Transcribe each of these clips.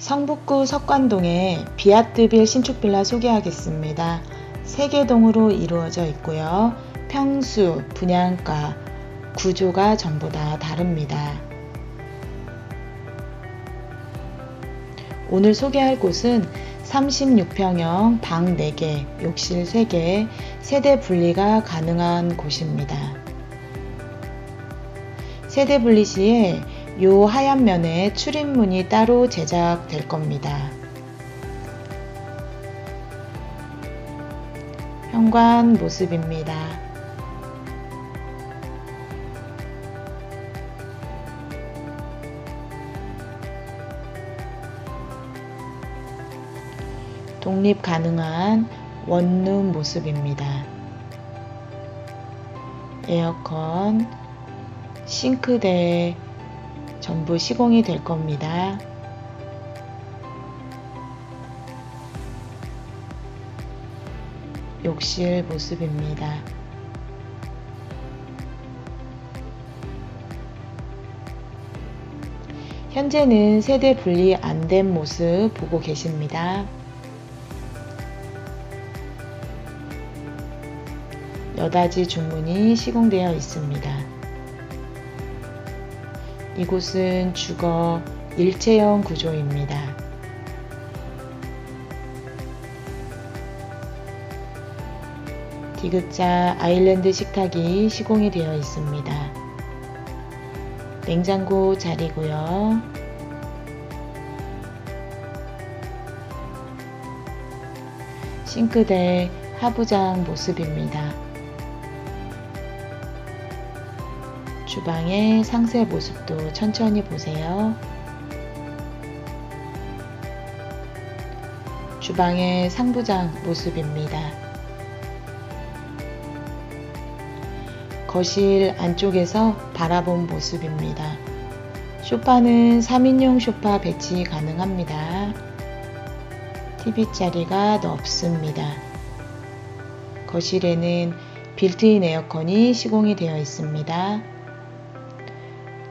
성북구 석관동의 비아트빌 신축빌라 소개하겠습니다. 세개동으로 이루어져 있고요. 평수, 분양가, 구조가 전부 다 다릅니다. 오늘 소개할 곳은 36평형 방 4개, 욕실 3개, 세대 분리가 가능한 곳입니다. 세대 분리 시에 요 하얀 면에 출입문이 따로 제작될 겁니다. 현관 모습입니다. 독립 가능한 원룸 모습입니다. 에어컨, 싱크대 전부 시공이 될 겁니다. 욕실 모습입니다. 현재는 세대 분리 안 된 모습 보고 계십니다. 여닫이 중문이 시공되어 있습니다. 이곳은 주거 일체형 구조입니다. 디귿자 아일랜드 식탁이 시공이 되어 있습니다. 냉장고 자리고요. 싱크대 하부장 모습입니다. 주방의 상세 모습도 천천히 보세요. 주방의 상부장 모습입니다. 거실 안쪽에서 바라본 모습입니다. 소파는 3인용 소파 배치 가능합니다. TV 자리가 넓습니다. 거실에는 빌트인 에어컨이 시공이 되어 있습니다.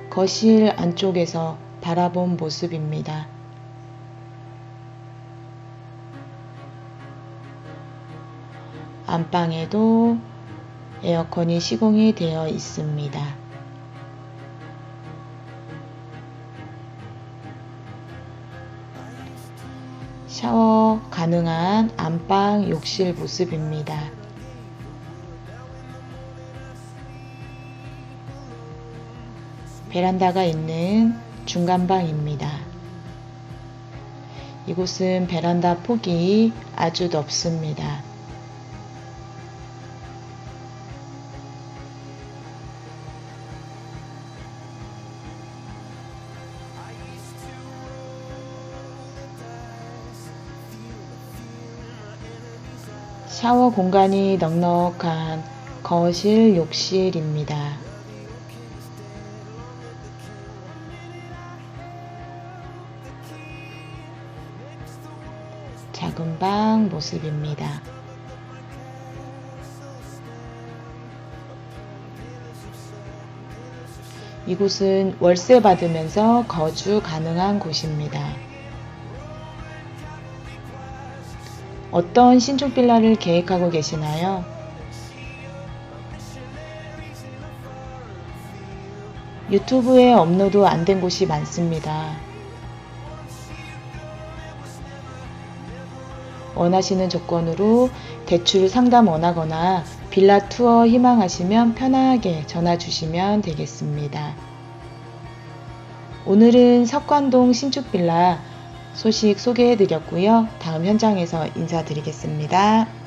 거실 안쪽에서 바라본 모습입니다. 안방에도 에어컨이 시공이 되어 있습니다. 샤워 가능한 안방 욕실 모습입니다. 베란다가 있는 중간방입니다. 이곳은 베란다 폭이 아주 넓습니다. 샤워 공간이 넉넉한 거실 욕실입니다. 작은 방 모습입니다. 이곳은 월세 받으면서 거주 가능한 곳입니다. 어떤 신축 빌라를 계획하고 계시나요? 유튜브에 업로드 안 된 곳이 많습니다. 원하시는 조건으로 대출 상담 원하거나 빌라 투어 희망하시면 편하게 전화 주시면 되겠습니다. 오늘은 석관동 신축 빌라 소식 소개해 드렸고요. 다음 현장에서 인사드리겠습니다.